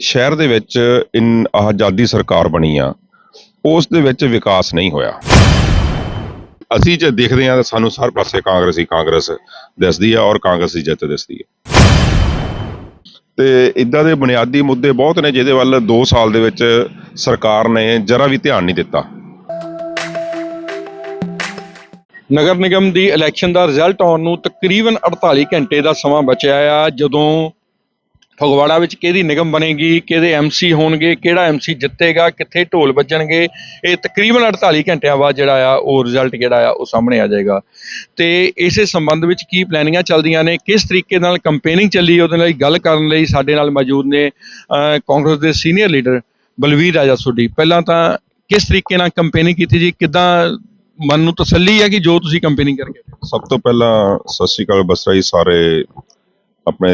ਸ਼ਹਿਰ ਦੇ ਵਿੱਚ ਇਨ ਆਜ਼ਾਦੀ ਸਰਕਾਰ ਬਣੀ ਆ, ਉਸ ਦੇ ਵਿੱਚ ਵਿਕਾਸ ਨਹੀਂ ਹੋਇਆ। ਅਸੀਂ ਜੇ ਦੇਖਦੇ ਹਾਂ ਤਾਂ ਸਾਨੂੰ ਸਾਰੇ ਪਾਸੇ ਕਾਂਗਰਸ ਹੀ ਕਾਂਗਰਸ ਦਿਸਦੀ ਆ ਔਰ ਕਾਂਗਰਸ ਦੀ ਜਿੱਤ ਦਿਸਦੀ ਹੈ ਤੇ ਇਦਾਂ ਦੇ ਬੁਨਿਆਦੀ ਮੁੱਦੇ ਬਹੁਤ ਨੇ ਜਿਹਦੇ ਵੱਲ 2 ਸਾਲ ਦੇ ਵਿੱਚ ਸਰਕਾਰ ਨੇ ਜਰਾ ਵੀ ਧਿਆਨ ਨਹੀਂ ਦਿੱਤਾ। ਨਗਰ ਨਿਗਮ ਦੀ ਇਲੈਕਸ਼ਨ ਦਾ ਰਿਜ਼ਲਟ ਆਉਣ ਨੂੰ ਤਕਰੀਬਨ 48 ਘੰਟੇ ਦਾ ਸਮਾਂ ਬਚਿਆ ਆ, ਜਦੋਂ ਫਗਵਾੜਾ ਵਿੱਚ ਕਿਹਦੀ ਨਿਗਮ ਬਣੇਗੀ, ਕਿਹਦੇ ਐਮਸੀ ਹੋਣਗੇ, ਕਿਹੜਾ ਐਮਸੀ ਜਿੱਤੇਗਾ, ਕਿੱਥੇ ਢੋਲ ਵੱਜਣਗੇ, ਇਹ ਤਕਰੀਬਨ 48 ਘੰਟਿਆਂ ਬਾਅਦ ਜਿਹੜਾ ਆ, ਉਹ ਰਿਜ਼ਲਟ ਜਿਹੜਾ ਆ, ਉਹ ਸਾਹਮਣੇ ਆ ਜਾਏਗਾ। ਤੇ ਇਸੇ ਸੰਬੰਧ ਵਿੱਚ ਕੀ ਪਲੈਨਿੰਗਾਂ ਚੱਲਦੀਆਂ ਨੇ, ਕਿਸ ਤਰੀਕੇ ਨਾਲ ਕੰਪੇਨਿੰਗ ਚੱਲੀ, ਉਹਦੇ ਨਾਲ ਗੱਲ ਕਰਨ ਲਈ ਸਾਡੇ ਨਾਲ ਮੌਜੂਦ ਨੇ ਕਾਂਗਰਸ ਦੇ ਸੀਨੀਅਰ ਲੀਡਰ ਬਲਵੀਰ ਰਾਜਾ ਸੋਢੀ। ਪਹਿਲਾਂ ਤਾਂ ਕਿਸ ਤਰੀਕੇ ਨਾਲ ਕੰਪੇਨਿੰਗ ਕੀਤੀ ਜੀ, ਕਿਦਾਂ ਮਨ ਨੂੰ ਤਸੱਲੀ ਹੈ ਕਿ ਜੋ ਤੁਸੀਂ ਕੰਪੇਨਿੰਗ ਕਰਕੇ ਸਭ ਤੋਂ ਪਹਿਲਾਂ ਸਤਿ ਸ਼੍ਰੀ ਅਕਾਲ ਬਸਰਾਈ ਸਾਰੇ ਆਪਣੇ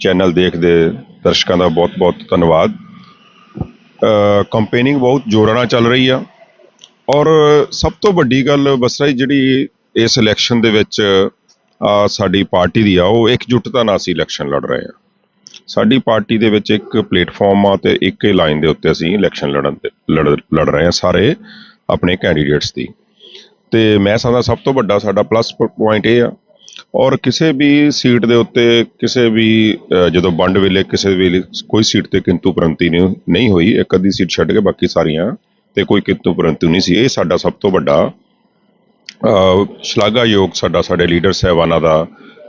ਚੈਨਲ ਦੇਖਦੇ ਦਰਸ਼ਕਾਂ ਦਾ ਬਹੁਤ-ਬਹੁਤ ਧੰਨਵਾਦ। ਕੰਪੇਨਿੰਗ ਬਹੁਤ ਜ਼ੋਰਾਂ ਨਾਲ ਚੱਲ ਰਹੀ ਆ। ਔਰ ਸਭ ਤੋਂ ਵੱਡੀ ਗੱਲ ਬਸਰਾਈ ਜਿਹੜੀ ਇਸ ਇਲੈਕਸ਼ਨ ਦੇ ਵਿੱਚ ਸਾਡੀ ਪਾਰਟੀ ਦੀ ਆ, ਉਹ ਇਕਜੁੱਟਤਾ ਨਾਲ ਅਸੀਂ ਇਲੈਕਸ਼ਨ ਲੜ ਰਹੇ ਆ। ਸਾਡੀ ਪਾਰਟੀ ਦੇ ਵਿੱਚ ਇੱਕ ਪਲੇਟਫਾਰਮ ਆ ਤੇ ਇੱਕ ਹੀ ਲਾਈਨ ਦੇ ਉੱਤੇ ਅਸੀਂ ਇਲੈਕਸ਼ਨ ਲੜਨ ਲੜ ਲੜ ਰਹੇ ਆ ਸਾਰੇ ਆਪਣੇ ਕੈਂਡੀਡੇਟਸ ਦੀ। ਤੇ ਮੈਂ ਸਮਝਦਾ ਸਭ ਤੋਂ ਵੱਡਾ ਸਾਡਾ ਪਲੱਸ ਪੁਆਇੰਟ ਇਹ ਆ ਔਰ ਕਿਸੇ ਵੀ ਸੀਟ ਦੇ ਉੱਤੇ ਕਿਸੇ ਵੀ ਅ, ਜਦੋਂ ਵੰਡ ਵੇਲੇ ਕਿਸੇ ਵੇਲੇ ਕੋਈ ਸੀਟ ਤੇ ਕਿੰਤੂ ਪ੍ਰੰਤੀ ਨਹੀਂ ਨਹੀਂ ਹੋਈ ਇੱਕ ਅੱਧੀ ਸੀਟ ਛੱਡ ਕੇ ਬਾਕੀ ਸਾਰੀਆਂ ਤੇ ਕੋਈ ਕਿੰਤੂ ਪ੍ਰੰਤੂ ਨਹੀਂ ਸੀ। ਇਹ ਸਾਡਾ ਸਭ ਤੋਂ ਵੱਡਾ ਅ, ਸ਼ਲਾਘਾਯੋਗ ਸਾਡਾ ਸਾਡੇ ਲੀਡਰ ਸਾਹਿਬਾਨਾਂ ਦਾ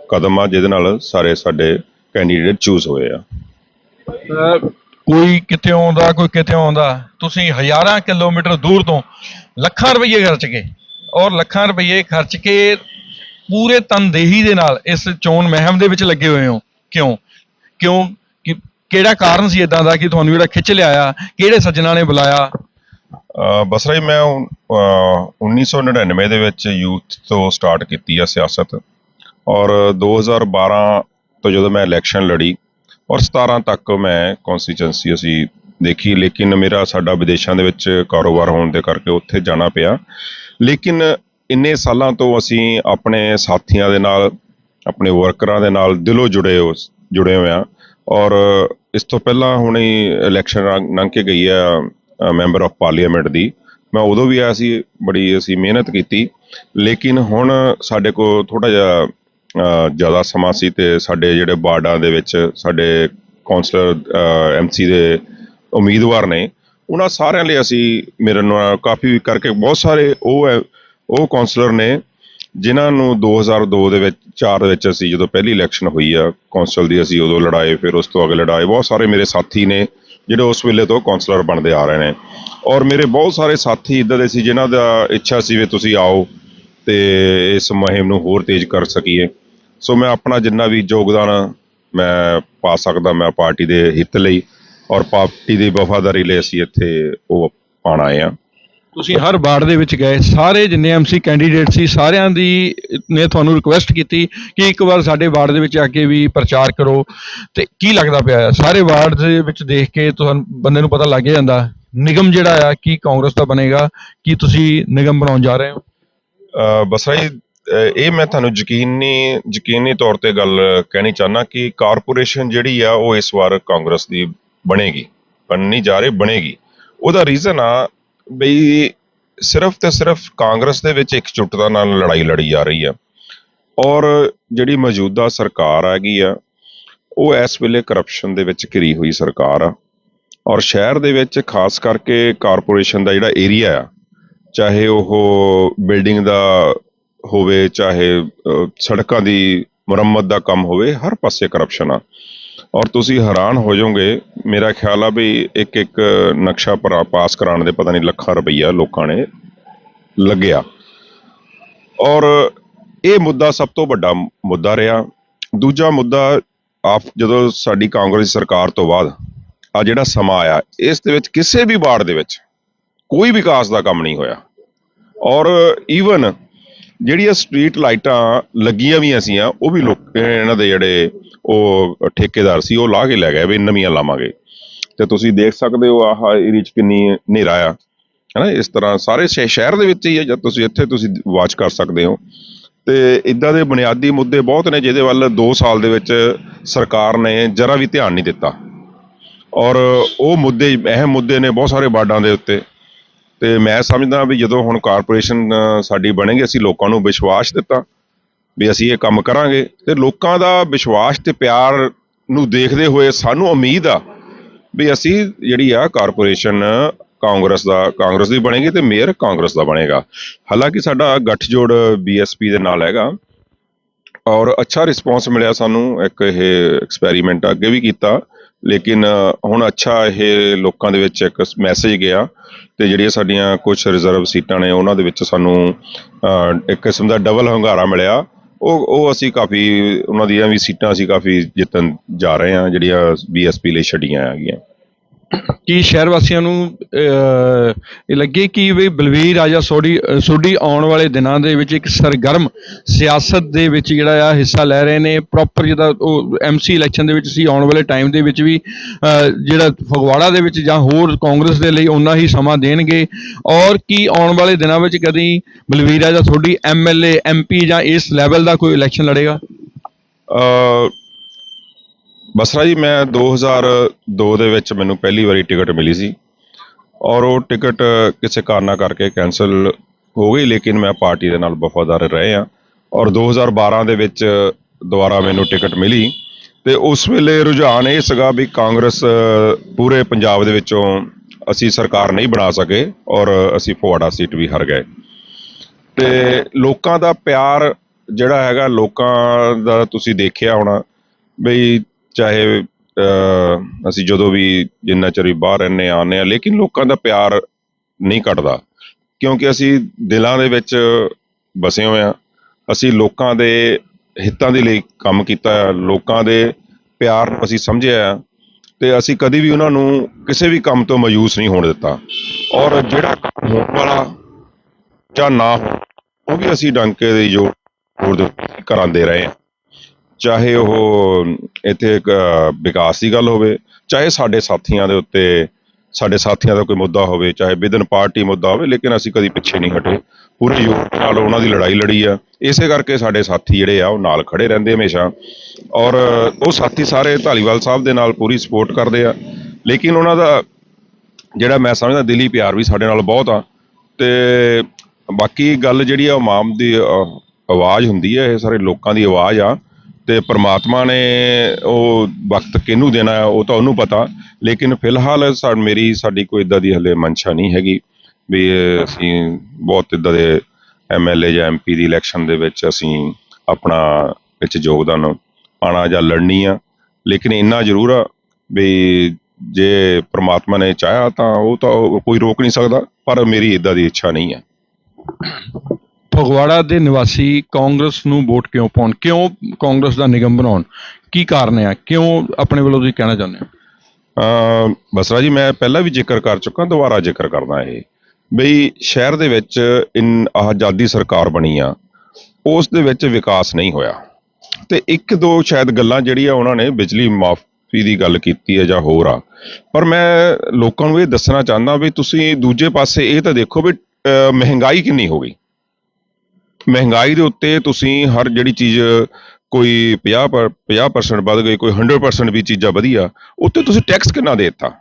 ਕਦਮ ਆ ਜਿਹਦੇ ਨਾਲ ਸਾਰੇ ਸਾਡੇ ਕੈਂਡੀਡੇਟ ਚੂਜ਼ ਹੋਏ ਆ। ਕੋਈ ਕਿਤੇ ਆਉਂਦਾ ਕੋਈ ਕਿਤੇ ਆਉਂਦਾ? ਤੁਸੀਂ ਹਜ਼ਾਰਾਂ ਕਿਲੋਮੀਟਰ ਦੂਰ ਤੋਂ ਲੱਖਾਂ ਰੁਪਏ ਖਰਚ ਕੇ ਔਰ ਲੱਖਾਂ ਰੁਪਏ ਖਰਚ ਕੇ ਪੂਰੇ ਤਨਦੇਹੀ ਦੇ ਨਾਲ ਇਸ ਚੋਣ ਮਹਿਮ ਦੇ ਵਿੱਚ ਲੱਗੇ ਹੋਏ ਹੋ? ਕਿਉਂ? ਕਿਉਂ? ਕਿਹੜਾ ਕਾਰਨ ਸੀ ਇਦਾਂ ਦਾ ਕਿ ਤੁਹਾਨੂੰ ਜਿਹੜਾ ਖਿੱਚ ਲਿਆਇਆ ਕਿਹੜੇ ਸੱਜਣਾ ਨੇ ਬੁਲਾਇਆ? ਬਸਰਾ ਜੀ ਮੈਂ ਉਨ- ਅ, 1999 ਦੇ ਵਿੱਚ ਯੂਥ ਤੋਂ ਸਟਾਰਟ ਕੀਤੀ ਆ ਸਿਆਸਤ। ਔਰ 2012 ਤੋਂ ਜਦੋਂ ਮੈਂ ਇਲੈਕਸ਼ਨ ਲੜੀ ਔਰ 17 ਤੱਕ ਮੈਂ ਕਨਸਟੀਚੁਐਂਸੀ ਅਸੀਂ ਦੇਖੀ ਲੇਕਿਨ ਮੇਰਾ ਸਾਡਾ ਵਿਦੇਸ਼ਾਂ ਦੇ ਵਿੱਚ ਕਾਰੋਬਾਰ ਹੋਣ ਦੇ ਕਰਕੇ ਉੱਥੇ ਜਾਣਾ ਪਿਆ। ਲੇਕਿਨ ਇੰਨੇ ਸਾਲਾਂ ਤੋਂ ਅਸੀਂ ਆਪਣੇ ਸਾਥੀਆਂ ਦੇ ਨਾਲ, ਆਪਣੇ ਵਰਕਰਾਂ ਦੇ ਨਾਲ ਦਿਲੋਂ ਜੁੜੇ ਹੋ, ਜੁੜੇ ਹੋਏ ਆ ਔਰ ਇਸ ਤੋਂ ਪਹਿਲਾਂ ਹੁਣੇ ਇਲੈਕਸ਼ਨ ਲੰਘ ਕੇ ਗਈ ਆ ਮੈਂਬਰ ਆਫ ਪਾਰਲੀਮੈਂਟ ਦੀ। ਮੈਂ ਉਦੋਂ ਵੀ ਆਇਆ ਸੀ, ਬੜੀ ਅਸੀਂ ਮਿਹਨਤ ਕੀਤੀ। ਲੇਕਿਨ ਹੁਣ ਸਾਡੇ ਕੋਲ ਥੋੜਾ ਜਿਹਾ ਜ਼ਿਆਦਾ ਸਮਾਂ ਸੀ ਤੇ ਸਾਡੇ ਜਿਹੜੇ ਵਾਰਡਾਂ ਦੇ ਵਿੱਚ ਸਾਡੇ ਕਾਉਂਸਲਰ ਐਮਸੀ ਦੇ ਉਮੀਦਵਾਰ ਨੇ, ਉਹਨਾਂ ਸਾਰਿਆਂ ਲਈ ਅਸੀਂ ਮੇਰੇ ਨਾਲ ਕਾਫੀ ਕਰਕੇ ਬਹੁਤ ਸਾਰੇ ਉਹ ਹੈ- ਉਹ ਕਾਉਂਸਲਰ ਨੇ ਜਿਨ੍ਹਾਂ ਨੂੰ 2002 ਦੇ ਵਿੱਚ 4 ਦੇ ਵਿੱਚ ਅਸੀਂ ਜਦੋਂ ਪਹਿਲੀ ਇਲੈਕਸ਼ਨ ਹੋਈ ਆ ਕੌਂਸਲ ਦੀ ਅਸੀਂ ਉਦੋਂ ਲੜਾਏ ਫਿਰ ਉਸ ਤੋਂ ਅਗਲੇ ਲੜਾਏ ਬਹੁਤ ਸਾਰੇ ਮੇਰੇ ਸਾਥੀ ਨੇ ਜਿਹੜੇ ਉਸ ਵੇਲੇ ਤੋਂ ਕਾਉਂਸਲਰ ਬਣਦੇ ਆ ਰਹੇ ਨੇ। ਔਰ ਮੇਰੇ ਬਹੁਤ ਸਾਰੇ ਸਾਥੀ ਇਦਾਂ ਦੇ ਸੀ ਜਿਨ੍ਹਾਂ ਦਾ ਇੱਛਾ ਸੀ ਵੀ ਤੁਸੀਂ ਆਓ ਤੇ ਇਸ ਮੁਹਿੰਮ ਨੂੰ ਹੋਰ ਤੇਜ਼ ਕਰ ਸਕੀਏ। ਸੋ ਮੈਂ ਆਪਣਾ ਜਿੰਨਾ ਵੀ ਯੋਗਦਾਨ ਮੈਂ ਪਾ ਸਕਦਾ, ਮੈਂ ਪਾਰਟੀ ਦੇ ਹਿੱਤ ਲਈ ਔਰ ਪਾਰਟੀ ਦੀ ਵਫਾਦਾਰੀ ਲਈ ਅਸੀਂ ਇੱਥੇ ਉਹ ਪਾਣ ਆਏ ਆ। ਤੁਸੀਂ ਹਰ ਵਾਰਡ ਦੇ ਵਿੱਚ ਗਏ ਸਾਰੇ ਜਿੰਨੇ ਐਮਸੀ ਕੈਂਡੀਡੇਟ ਸੀ ਸਾਰਿਆਂ ਦੀ ਨੇ ਤੁਹਾਨੂੰ ਰਿਕੁਐਸਟ ਕੀਤੀ ਕਿ ਇੱਕ ਵਾਰ ਸਾਡੇ ਵਾਰਡ ਦੇ ਵਿੱਚ ਆ ਕੇ ਵੀ ਪ੍ਰਚਾਰ ਕਰੋ। ਤੇ ਕੀ ਲੱਗਦਾ ਪਿਆ ਹੈ ਸਾਰੇ ਵਾਰਡ ਦੇ ਵਿੱਚ ਦੇਖ ਕੇ ਤੁਹਾਨੂੰ ਬੰਦੇ ਨੂੰ ਪਤਾ ਲੱਗ ਜਾਂਦਾ ਨਿਗਮ ਜਿਹੜਾ ਆ ਕੀ ਕਾਂਗਰਸ ਦਾ ਬਣੇਗਾ ਕੀ ਤੁਸੀਂ ਨਿਗਮ ਬਣਾਉਣ ਜਾ ਰਹੇ ਹੋ? ਅ, ਜੀ ਇਹ ਮੈਂ ਤੁਹਾਨੂੰ ਯਕੀਨੀ ਯਕੀਨੀ ਤੌਰ ਤੇ ਗੱਲ ਕਹਿਣੀ ਚਾਹਨਾ ਕਿ ਕਾਰਪੋਰੇਸ਼ਨ ਜਿਹੜੀ ਆ ਉਹ ਇਸ ਵਾਰ ਕਾਂਗਰਸ ਦੀ ਬਣੇਗੀ ਬਣਨੀ ਜਾ ਰਹੀ ਬਣੇਗੀ। ਉਹਦਾ ਰੀਜ਼ਨ ਆ ਬਈ ਸਿਰਫ ਤੇ ਸਿਰਫ ਕਾਂਗਰਸ ਦੇ ਵਿੱਚ ਇੱਕ ਇਕਜੁੱਟਤਾ ਨਾਲ ਲੜਾਈ ਲੜੀ ਜਾ ਰਹੀ ਆ ਔਰ ਜਿਹੜੀ ਮੌਜੂਦਾ ਸਰਕਾਰ ਹੈਗੀ ਆ, ਉਹ ਇਸ ਵੇਲੇ ਕਰਪਸ਼ਨ ਦੇ ਵਿੱਚ ਘਿਰੀ ਹੋਈ ਸਰਕਾਰ ਆ। ਔਰ ਸ਼ਹਿਰ ਦੇ ਵਿੱਚ ਖਾਸ ਕਰਕੇ ਕਾਰਪੋਰੇਸ਼ਨ ਦਾ ਜਿਹੜਾ ਏਰੀਆ ਆ, ਚਾਹੇ ਉਹ ਬਿਲਡਿੰਗ ਦਾ ਹੋਵੇ, ਚਾਹੇ ਸੜਕਾਂ ਦੀ ਮੁਰੰਮਤ ਦਾ ਕੰਮ ਹੋਵੇ, ਹਰ ਪਾਸੇ ਕਰਪਸ਼ਨ ਆ। ਔਰ ਤੁਸੀਂ ਹੈਰਾਨ ਹੋ ਜਾਓਗੇ, ਮੇਰਾ ਖਿਆਲ ਆ ਵੀ ਇੱਕ ਇੱਕ ਨਕਸ਼ਾ ਪਰ ਪਾਸ ਕਰਾਉਣ ਦੇ ਪਤਾ ਨਹੀਂ ਲੱਖਾਂ ਰੁਪਈਆ ਲੋਕਾਂ ਨੇ ਲੱਗਿਆ। ਔਰ ਇਹ ਮੁੱਦਾ ਸਭ ਤੋਂ ਵੱਡਾ ਮੁੱਦਾ ਰਿਹਾ। ਦੂਜਾ ਮੁੱਦਾ ਆਪ ਜਦੋਂ ਸਾਡੀ ਕਾਂਗਰਸ ਸਰਕਾਰ ਤੋਂ ਬਾਅਦ ਆ ਜਿਹੜਾ ਸਮਾਂ ਆਇਆ, ਇਸ ਦੇ ਵਿੱਚ ਕਿਸੇ ਵੀ ਵਾਰਡ ਦੇ ਵਿੱਚ ਕੋਈ ਵਿਕਾਸ ਦਾ ਕੰਮ ਨਹੀਂ ਹੋਇਆ। ਔਰ ਈਵਨ ਜਿਹੜੀਆਂ ਸਟਰੀਟ ਲਾਈਟਾਂ ਲੱਗੀਆਂ ਵੀ ਅਸੀਂ ਉਹ ਵੀ ਲੋਕ ਇਹਨਾਂ ਦੇ ਜਿਹੜੇ ਉਹ ਠੇਕੇਦਾਰ ਸੀ, ਉਹ ਲਾ ਕੇ ਲੈ ਗਏ ਵੀ ਨਵੀਆਂ ਲਾਵਾਂਗੇ। ਤੇ ਤੁਸੀਂ ਦੇਖ ਸਕਦੇ ਹੋ ਆਹ ਏਰੀਆ 'ਚ ਕਿੰਨੀ ਹਨੇਰਾ ਆ। ਹੈਨਾ, ਇਸ ਤਰ੍ਹਾਂ ਸਾਰੇ ਸ਼ਹਿਰ ਦੇ ਵਿੱਚ ਹੀ ਹੈ ਜਦ ਤੁਸੀਂ ਇੱਥੇ ਤੁਸੀਂ ਵਾਚ ਕਰ ਸਕਦੇ ਹੋ। ਤੇ ਇਦਾਂ ਦੇ ਬੁਨਿਆਦੀ ਮੁੱਦੇ ਬਹੁਤ ਨੇ, ਜਿਹਦੇ ਵੱਲ 2 ਸਾਲ ਦੇ ਵਿੱਚ ਸਰਕਾਰ ਨੇ ਜਰਾ ਵੀ ਧਿਆਨ ਨਹੀਂ ਦਿੱਤਾ। ਔਰ ਉਹ ਮੁੱਦੇ, ਅਹਿਮ ਮੁੱਦੇ ਨੇ ਬਹੁਤ ਸਾਰੇ ਵਾਰਡਾਂ ਦੇ ਉੱਤੇ। ਤੇ ਮੈਂ ਸਮਝਦਾ ਵੀ ਜਦੋਂ ਹੁਣ ਕਾਰਪੋਰੇਸ਼ਨ ਸਾਡੀ ਬਣੇਗੀ, ਅਸੀਂ ਲੋਕਾਂ ਨੂੰ ਵਿਸ਼ਵਾਸ ਦਿੱਤਾ। ਵੀ ਅਸੀਂ ਇਹ ਕੰਮ ਕਰਾਂਗੇ। ਤੇ ਲੋਕਾਂ ਦਾ ਵਿਸ਼ਵਾਸ ਤੇ ਪਿਆਰ ਨੂੰ ਦੇਖਦੇ ਹੋਏ ਸਾਨੂੰ ਉਮੀਦ ਆ ਵੀ ਅਸੀਂ ਜਿਹੜੀ ਆ ਕਾਰਪੋਰੇਸ਼ਨ ਕਾਂਗਰਸ ਦਾ, ਕਾਂਗਰਸ ਦੀ ਬਣੇਗੀ ਤੇ ਮੇਅਰ ਕਾਂਗਰਸ ਦਾ ਬਣੇਗਾ। ਹਾਲਾਂਕਿ ਸਾਡਾ ਗੱਠਜੋੜ ਬੀਐਸਪੀ ਦੇ ਨਾਲ ਹੈਗਾ ਔਰ ਅੱਛਾ ਰਿਸਪੌਂਸ ਮਿਲਿਆ ਸਾਨੂੰ, ਇੱਕ ਇਹ ਐਕਸਪੈਰੀਮੈਂਟ ਅੱਗੇ ਵੀ ਕੀਤਾ, ਲੇਕਿਨ ਹੁਣ ਅੱਛਾ ਇਹ ਲੋਕਾਂ ਦੇ ਵਿੱਚ ਇੱਕ ਮੈਸੇਜ ਗਿਆ ਤੇ ਜਿਹੜੀਆਂ ਸਾਡੀਆਂ ਕੁਝ ਰਿਜ਼ਰਵ ਸੀਟਾਂ ਨੇ, ਉਹਨਾਂ ਦੇ ਵਿੱਚ ਸਾਨੂੰ ਇੱਕ ਕਿਸਮ ਦਾ ਡਬਲ ਹੰਗਾਰਾ ਮਿਲਿਆ। ਉਹ ਉਹ ਅਸੀਂ ਕਾਫੀ ਉਹਨਾਂ ਦੀਆਂ ਵੀ ਸੀਟਾਂ ਅਸੀਂ ਕਾਫੀ ਜਿੱਤਣ ਜਾ ਰਹੇ ਹਾਂ, ਜਿਹੜੀਆਂ ਬੀਐਸਪੀ ਲਈ ਛੱਡੀਆਂ ਹੈਗੀਆਂ। ਕੀ ਸ਼ਹਿਰ ਵਾਸੀਆਂ ਨੂੰ ਇਹ ਲੱਗੇ ਕਿ ਵੀ ਬਲਵੀਰ ਰਾਜਾ ਸੋਢੀ ਸੋਢੀ ਆਉਣ ਵਾਲੇ ਦਿਨਾਂ ਦੇ ਵਿੱਚ ਇੱਕ ਸਰਗਰਮ ਸਿਆਸਤ ਦੇ ਵਿੱਚ ਜਿਹੜਾ ਆ ਹਿੱਸਾ ਲੈ ਰਹੇ ਨੇ ਪ੍ਰੋਪਰ ਜਿਹਦਾ ਉਹ ਐਮਸੀ ਇਲੈਕਸ਼ਨ ਦੇ ਵਿੱਚ ਸੀ, ਆਉਣ ਵਾਲੇ ਟਾਈਮ ਦੇ ਵਿੱਚ ਵੀ ਜਿਹੜਾ ਫਗਵਾੜਾ ਦੇ ਵਿੱਚ ਜਾਂ ਹੋਰ ਕਾਂਗਰਸ ਦੇ ਲਈ ਉਹਨਾਂ ਹੀ ਸਮਾਂ ਦੇਣਗੇ। ਔਰ ਕੀ ਆਉਣ ਵਾਲੇ ਦਿਨਾਂ ਵਿੱਚ ਕਦੀ ਬਲਵੀਰ ਰਾਜਾ ਸੋਢੀ ਐਮਐਲਏ ਐਮਪੀ ਜਾਂ ਇਸ ਲੈਵਲ ਦਾ ਕੋਈ ਇਲੈਕਸ਼ਨ ਲੜੇਗਾ? ਅ ਬਸਰਾ ਜੀ, ਮੈਂ 2002 ਦੇ ਵਿੱਚ ਮੈਨੂੰ ਪਹਿਲੀ ਵਾਰੀ ਟਿਕਟ ਮਿਲੀ ਸੀ ਔਰ ਉਹ ਟਿਕਟ ਕਿਸੇ ਕਾਰਨਾਂ ਕਰਕੇ ਕੈਨਸਲ ਹੋ ਗਈ, ਲੇਕਿਨ ਮੈਂ ਪਾਰਟੀ ਦੇ ਨਾਲ ਵਫਾਦਾਰ ਰਹੇ ਆ ਔਰ 2012 ਦੇ ਵਿੱਚ ਦੁਬਾਰਾ ਮੈਨੂੰ ਟਿਕਟ ਮਿਲੀ ਤੇ ਉਸ ਵੇਲੇ ਰੁਝਾਨ ਇਹ ਸੀਗਾ ਵੀ ਕਾਂਗਰਸ ਪੂਰੇ ਪੰਜਾਬ ਦੇ ਵਿੱਚੋਂ ਅਸੀਂ ਸਰਕਾਰ ਨਹੀਂ ਬਣਾ ਸਕੇ ਔਰ ਅਸੀਂ ਫਗਵਾੜਾ ਸੀਟ ਵੀ ਹਾਰ ਗਏ। ਤੇ ਲੋਕਾਂ ਦਾ ਪਿਆਰ ਜਿਹੜਾ ਹੈਗਾ, ਲੋਕਾਂ ਦਾ ਤੁਸੀਂ ਦੇਖਿਆ ਹੋਣਾ ਬਈ ਚਾਹੇ ਅਸੀਂ ਜਦੋਂ ਵੀ ਜਿੰਨਾ ਚਿਰ ਵੀ ਬਾਹਰ ਰਹਿੰਦੇ ਆਉਂਦੇ ਆ ਲੇਕਿਨ ਲੋਕਾਂ ਦਾ ਪਿਆਰ ਨਹੀਂ ਘਟਦਾ। ਕਿਉਂਕਿ ਅਸੀਂ ਦਿਲਾਂ ਦੇ ਵਿੱਚ ਵਸੇ ਹੋਏ ਆ ਅਸੀਂ ਲੋਕਾਂ ਦੇ ਹਿੱਤਾਂ ਦੇ ਲਈ ਕੰਮ ਕੀਤਾ ਹੈ। ਲੋਕਾਂ ਦੇ ਪਿਆਰ ਨੂੰ ਅਸੀਂ ਸਮਝਿਆ ਹੈ। ਤੇ ਅਸੀਂ ਕਦੀ ਵੀ ਉਹਨਾਂ ਨੂੰ ਕਿਸੇ ਵੀ ਕੰਮ ਤੋਂ ਮਾਯੂਸ ਨਹੀਂ ਹੋਣ ਦਿੱਤਾ। ਔਰ ਜਿਹੜਾ ਕੰਮ ਹੋਣ ਵਾਲਾ ਜਾਂ ਨਾ ਹੋ ਉਹ ਵੀ ਅਸੀਂ ਡੰਕੇ ਦੀ ਜੋਰ ਜੋਰ ਦੇ ਕਰਾਂਦੇ ਰਹੇ ਹਾਂ। ਚਾਹੇ ਉਹ ਇੱਥੇ ਵਿਕਾਸ ਦੀ ਗੱਲ ਹੋਵੇ, ਚਾਹੇ ਸਾਡੇ ਸਾਥੀਆਂ ਦੇ ਉੱਤੇ, ਸਾਡੇ ਸਾਥੀਆਂ ਦਾ ਕੋਈ ਮੁੱਦਾ ਹੋਵੇ, ਚਾਹੇ ਵਿਦਨ ਪਾਰਟੀ ਮੁੱਦਾ ਹੋਵੇ, ਲੇਕਿਨ ਅਸੀਂ ਕਦੀ ਪਿੱਛੇ ਨਹੀਂ ਹਟੇ। ਪੂਰੇ ਯੋਗ ਨਾਲ ਉਹਨਾਂ ਦੀ ਲੜਾਈ ਲੜੀ ਆ। ਇਸੇ ਕਰਕੇ ਸਾਡੇ ਸਾਥੀ ਜਿਹੜੇ ਆ, ਉਹ ਨਾਲ ਖੜੇ ਰਹਿੰਦੇ ਹਮੇਸ਼ਾ। ਔਰ ਉਹ ਸਾਥੀ ਸਾਰੇ ਢਾਲੀਵਾਲ ਸਾਹਿਬ ਦੇ ਨਾਲ ਪੂਰੀ ਸਪੋਰਟ ਕਰਦੇ ਆ। ਲੇਕਿਨ ਉਹਨਾਂ ਦਾ ਜਿਹੜਾ ਮੈਂ ਸਮਝਦਾ, ਦਿਲੀ ਪਿਆਰ ਵੀ ਸਾਡੇ ਨਾਲ ਬਹੁਤ ਆ। ਤੇ ਬਾਕੀ ਗੱਲ ਜਿਹੜੀ ਆ, ਉਹ ਦੀ ਆਵਾਜ਼ ਹੁੰਦੀ ਹੈ ਇਹ ਸਾਰੇ ਲੋਕਾਂ ਦੀ ਆਵਾਜ਼ ਆ। ਤੇ ਪ੍ਰਮਾਤਮਾ ਨੇ ਉਹ ਵਕਤ ਕਿਹਨੂੰ ਦੇਣਾ ਹੈ, ਉਹ ਤਾਂ ਉਹਨੂੰ ਪਤਾ। ਲੇਕਿਨ ਫਿਲਹਾਲ ਸਾ, ਮੇਰੀ, ਸਾਡੀ ਕੋਈ ਇਦਾਂ ਦੀ ਹਲੇ ਮਨਸ਼ਾ ਨਹੀਂ ਹੈਗੀ ਵੀ ਅਸੀਂ ਬਹੁਤ ਇਦਾਂ ਦੇ ਐਮਐਲਏ ਜਾਂ ਐਮਪੀ ਦੀ ਇਲੈਕਸ਼ਨ ਦੇ ਵਿੱਚ ਅਸੀਂ ਆਪਣਾ ਵਿੱਚ ਯੋਗਦਾਨ ਪਾਣਾ ਜਾਂ ਲੜਨੀ ਆ। ਲੇਕਿਨ ਇੰਨਾ ਜ਼ਰੂਰ ਆ ਵੀ ਜੇ ਪ੍ਰਮਾਤਮਾ ਨੇ ਚਾਹਿਆ ਤਾਂ ਉਹ ਤਾਂ ਕੋਈ ਰੋਕ ਨਹੀਂ ਸਕਦਾ, ਪਰ ਮੇਰੀ ਇਦਾਂ ਦੀ ਇੱਛਾ ਨਹੀਂ ਹੈ। ਫਗਵਾੜਾ ਦੇ ਨਿਵਾਸੀ ਕਾਂਗਰਸ ਨੂੰ ਵੋਟ ਕਿਉਂ ਪਾਉਣ? ਕਿਉਂ ਕਾਂਗਰਸ ਦਾ ਨਿਗਮ ਬਣਾਉਣ? ਕੀ ਕਾਰਨ ਹੈ? ਕਿਉਂ ਆਪਣੇ ਵੱਲੋਂ ਤੁਸੀਂ ਕਹਿਣਾ ਚਾਹੁੰਦੇ ਹੋ? ਬਸਰਾ ਜੀ, ਮੈਂ ਪਹਿਲਾਂ ਵੀ ਜ਼ਿਕਰ ਕਰ ਚੁੱਕਾ, ਦੁਬਾਰਾ ਜ਼ਿਕਰ ਕਰਦਾ ਇਹ। ਬਈ, ਸ਼ਹਿਰ ਦੇ ਵਿੱਚ ਇਨ ਆਜ਼ਾਦੀ ਸਰਕਾਰ ਬਣੀ ਆ, ਉਸ ਦੇ ਵਿੱਚ ਵਿਕਾਸ ਨਹੀਂ ਹੋਇਆ। ਤੇ ਇੱਕ ਦੋ ਸ਼ਾਇਦ ਗੱਲਾਂ ਜਿਹੜੀਆਂ ਉਹਨਾਂ ਨੇ ਬਿਜਲੀ ਮਾਫੀ ਦੀ ਗੱਲ ਕੀਤੀ ਹੈ ਜਾਂ ਹੋਰ ਆ। ਪਰ ਮੈਂ ਲੋਕਾਂ ਨੂੰ ਇਹ ਦੱਸਣਾ ਚਾਹੁੰਦਾ ਵੀ ਤੁਸੀਂ ਦੂਜੇ ਪਾਸੇ ਇਹ ਤਾਂ ਦੇਖੋ ਵੀ ਮਹਿੰਗਾਈ ਕਿੰਨੀ ਹੋ ਗਈ। ਮਹਿੰਗਾਈ ਦੇ ਉੱਤੇ ਤੁਸੀਂ ਹਰ ਜਿਹੜੀ ਚੀਜ਼, ਕੋਈ 50 ਪਰ 50% ਵੱਧ ਗਈ, ਕੋਈ 100% ਵੀ ਚੀਜ਼ਾਂ ਵਧੀਆ, ਉੱਤੇ ਤੁਸੀਂ ਟੈਕਸ ਕਿੰਨਾ ਦੇ ਦਿੱਤਾ?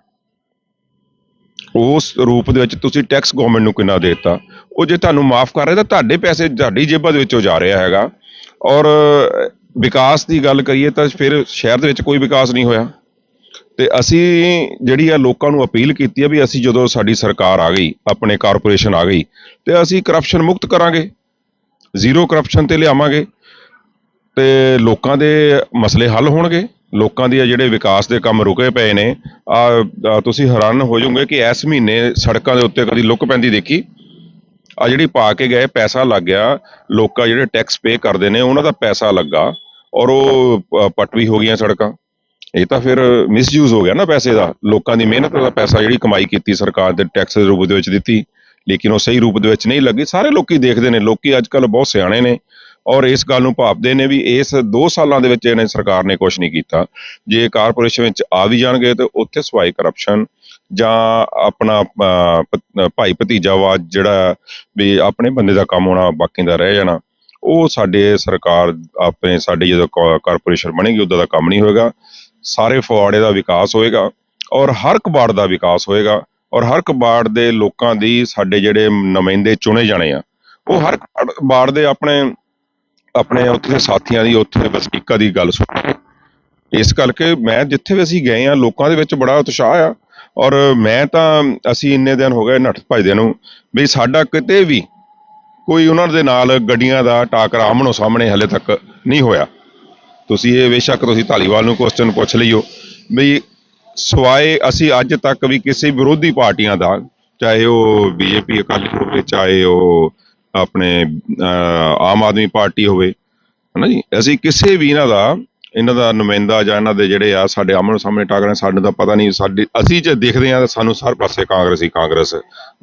ਉਸ ਰੂਪ ਦੇ ਵਿੱਚ ਤੁਸੀਂ ਟੈਕਸ ਗਵਰਨਮੈਂਟ ਨੂੰ ਕਿੰਨਾ ਦੇ ਦਿੱਤਾ? ਉਹ ਜੇ ਤੁਹਾਨੂੰ ਮਾਫ ਕਰ ਰਿਹਾ ਤਾਂ ਤੁਹਾਡੇ ਪੈਸੇ ਤੁਹਾਡੀ ਜੇਬਾਂ ਦੇ ਵਿੱਚੋਂ ਜਾ ਰਿਹਾ ਹੈਗਾ। ਔਰ ਵਿਕਾਸ ਦੀ ਗੱਲ ਕਰੀਏ ਤਾਂ ਫਿਰ ਸ਼ਹਿਰ ਦੇ ਵਿੱਚ ਕੋਈ ਵਿਕਾਸ ਨਹੀਂ ਹੋਇਆ। ਤੇ ਅਸੀਂ ਜਿਹੜੀ ਆ ਲੋਕਾਂ ਨੂੰ ਅਪੀਲ ਕੀਤੀ ਹੈ ਵੀ ਅਸੀਂ ਜਦੋਂ ਸਾਡੀ ਸਰਕਾਰ ਆ ਗਈ, ਆਪਣੇ ਕਾਰਪੋਰੇਸ਼ਨ ਆ ਗਈ, ਤੇ ਅਸੀਂ ਕਰਪਸ਼ਨ ਮੁਕਤ ਕਰਾਂਗੇ। ਜ਼ੀਰੋ ਕਰਪਸ਼ਨ ਤੇ ਲਿਆਵਾਂਗੇ ਤੇ ਲੋਕਾਂ ਦੇ ਮਸਲੇ ਹੱਲ ਹੋਣਗੇ। ਲੋਕਾਂ ਦੇ ਜਿਹੜੇ ਵਿਕਾਸ ਦੇ ਕੰਮ ਰੁਕੇ ਪਏ ਨੇ, ਆ ਤੁਸੀਂ ਹੈਰਾਨ ਹੋ ਜਾਓਗੇ ਕਿ ਇਸ ਮਹੀਨੇ ਸੜਕਾਂ ਦੇ ਉੱਤੇ ਕਦੀ ਲੁੱਕ ਪੈਂਦੀ ਦੇਖੀ? ਆ ਜਿਹੜੀ ਪਾ ਕੇ ਗਏ, ਪੈਸਾ ਲੱਗ ਗਿਆ, ਲੋਕਾਂ ਜਿਹੜੇ ਟੈਕਸ ਪੇ ਕਰਦੇ ਨੇ, ਉਹਨਾਂ ਦਾ ਪੈਸਾ ਲੱਗਾ ਔਰ ਉਹ ਪਟਵੀ ਹੋ ਗਈਆਂ ਸੜਕਾਂ। ਇਹ ਤਾਂ ਫਿਰ ਮਿਸਯੂਜ਼ ਹੋ ਗਿਆ ਨਾ ਪੈਸੇ ਦਾ। ਲੋਕਾਂ ਦੀ ਮਿਹਨਤ ਦਾ ਪੈਸਾ ਜਿਹੜੀ ਕਮਾਈ ਕੀਤੀ ਸਰਕਾਰ ਦੇ ਟੈਕਸ ਦੇ ਰੂਪ ਦੇ ਵਿੱਚ ਦਿੱਤੀ। ਲੇਕਿਨ ਉਹ ਸਹੀ ਰੂਪ ਦੇ ਵਿੱਚ ਨਹੀਂ ਲੱਗੀ। ਸਾਰੇ ਲੋਕੀ ਦੇਖਦੇ ਨੇ, ਲੋਕੀ ਅੱਜ ਕੱਲ ਬਹੁਤ ਸਿਆਣੇ ਨੇ ਔਰ ਇਸ ਗੱਲ ਨੂੰ ਭਾਪਦੇ ਨੇ ਵੀ ਇਸ 2 ਸਾਲਾਂ ਦੇ ਵਿੱਚ ਇਹਨੇ ਸਰਕਾਰ ਨੇ ਕੁਝ ਨਹੀਂ ਕੀਤਾ। ਜੇ ਕਾਰਪੋਰੇਸ਼ਨ ਵਿੱਚ ਆ ਵੀ ਜਾਣਗੇ ਤੇ ਉੱਥੇ ਸਵਾਈ ਕਰਪਸ਼ਨ ਜਾਂ ਆਪਣਾ ਭਾਈ ਭਤੀਜਾਵਾਦ ਜਿਹੜਾ ਵੀ ਆਪਣੇ ਬੰਦੇ ਦਾ ਕੰਮ ਹੋਣਾ ਬਾਕੀ ਦਾ ਰਹਿ ਜਾਣਾ, ਉਹ ਸਾਡੇ ਸਰਕਾਰ ਆਪਣੇ ਸਾਡੇ ਜਦੋਂ ਕਾ- ਕਾਰਪੋਰੇਸ਼ਨ ਬਣੇਗੀ, ਉਦੋਂ ਦਾ ਕੰਮ ਨਹੀਂ ਹੋਏਗਾ। ਸਾਰੇ ਫਗਵਾੜੇ ਦਾ ਵਿਕਾਸ ਹੋਏਗਾ ਔਰ ਹਰ ਕਬਾੜ ਦਾ ਵਿਕਾਸ ਹੋਏਗਾ। ਔਰ ਹਰ ਕਬਾੜ ਦੇ ਲੋਕਾਂ ਦੀ ਸਾਡੇ ਜਿਹੜੇ ਨੁਮਾਇੰਦੇ ਚੁਣੇ ਜਾਣੇ ਆ, ਉਹ ਹਰ ਕਬਾੜ ਦੇ ਆਪਣੇ ਆਪਣੇ ਉੱਥੇ ਸਾਥੀਆਂ ਦੀ, ਉੱਥੇ ਦੇ ਵਸਨੀਕਾਂ ਦੀ ਗੱਲ ਸੁਣੋ ਇਸ ਕਰਕੇ ਮੈਂ ਜਿੱਥੇ ਵੀ ਅਸੀਂ ਗਏ ਆ, ਲੋਕਾਂ ਦੇ ਵਿੱਚ ਬੜਾ ਉਤਸ਼ਾਹ ਆ। ਔਰ ਮੈਂ ਤਾਂ, ਅਸੀਂ ਇੰਨੇ ਦਿਨ ਹੋ ਗਏ ਨੱਠ ਭਜਦੇ ਨੂੰ, ਵੀ ਸਾਡਾ ਕਿਤੇ ਵੀ ਕੋਈ ਉਹਨਾਂ ਦੇ ਨਾਲ ਗੱਡੀਆਂ ਦਾ ਟਾਕਰਾ ਆਮਣੋ ਸਾਹਮਣੇ ਹਲੇ ਤੱਕ ਨਹੀਂ ਹੋਇਆ। ਤੁਸੀਂ ਇਹ ਬੇਸ਼ੱਕ ਤੁਸੀਂ ਧਾਲੀਵਾਲ ਨੂੰ ਕੁਐਸਚਨ ਪੁੱਛ ਲਈਓ, ਵੀ ਸਵਾਏ ਅਸੀਂ ਅੱਜ ਤੱਕ ਵੀ ਕਿਸੇ ਵਿਰੋਧੀ ਪਾਰਟੀਆਂ ਦਾ, ਚਾਹੇ ਉਹ ਬੀਜੇਪੀ, ਅਕਾਲੀ ਹੋਵੇ, ਚਾਹੇ ਉਹ ਆਪਣੇ ਆਮ ਆਦਮੀ ਪਾਰਟੀ ਹੋਵੇ, ਹਨਾ ਜੀ? ਅਸੀਂ ਕਿਸੇ ਵੀ ਇਹਨਾਂ ਦਾ ਇਹਨਾਂ ਦਾ ਨੁਮਾਇੰਦਾ ਜਾਂ ਇਹਨਾਂ ਦੇ ਜਿਹੜੇ ਆ ਸਾਡੇ ਆਮਣ ਸਾਹਮਣੇ ਟਾਕ ਰਹੇ ਸਾਨੂੰ ਤਾਂ ਪਤਾ ਨਹੀਂ, ਸਾਡੇ, ਅਸੀਂ ਜੇ ਦੇਖਦੇ ਆ ਤਾਂ ਸਾਨੂੰ ਹਰ ਪਾਸੇ ਕਾਂਗਰਸੀ ਕਾਂਗਰਸ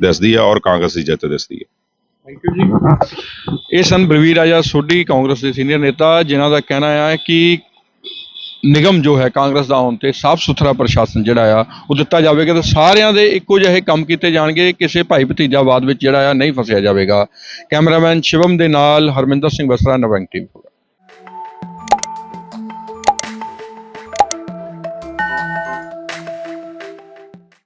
ਦਿਸਦੀ ਆ ਔਰ ਕਾਂਗਰਸ ਦੀ ਜਿੱਤ ਦਿਸਦੀ ਹੈ ਥੈਂਕ ਯੂ ਜੀ। ਇਹ ਸਨ ਬਲਵੀਰ ਰਾਜਾ ਸੋਢੀ, ਕਾਂਗਰਸ ਦੇ ਸੀਨੀਅਰ ਨੇਤਾ, ਜਿਨ੍ਹਾਂ ਦਾ ਕਹਿਣਾ ਹੈ ਕਿ ਨਿਗਮ ਜੋ ਹੈ ਕਾਂਗਰਸ ਦਾ ਆਉਣ ਤੇ ਸਾਫ਼ ਸੁਥਰਾ ਪ੍ਰਸ਼ਾਸਨ ਜਿਹੜਾ ਆ, ਉਹ ਦਿੱਤਾ ਜਾਵੇਗਾ ਤੇ ਸਾਰਿਆਂ ਦੇ ਇੱਕੋ ਜਿਹੇ ਕੰਮ ਕੀਤੇ ਜਾਣਗੇ, ਕਿਸੇ ਭਾਈ ਭਤੀਜਾਵਾਦ ਵਿੱਚ ਜਿਹੜਾ ਆ ਨਹੀਂ ਫਸਿਆ ਜਾਵੇਗਾ। ਕੈਮਰਾਮੈਨ ਸ਼ਿਵਮ ਦੇ ਨਾਲ ਹਰਮਿੰਦਰ ਸਿੰਘ ਬਸਰਾ ਨਵੰਗ ਟੀਵੀ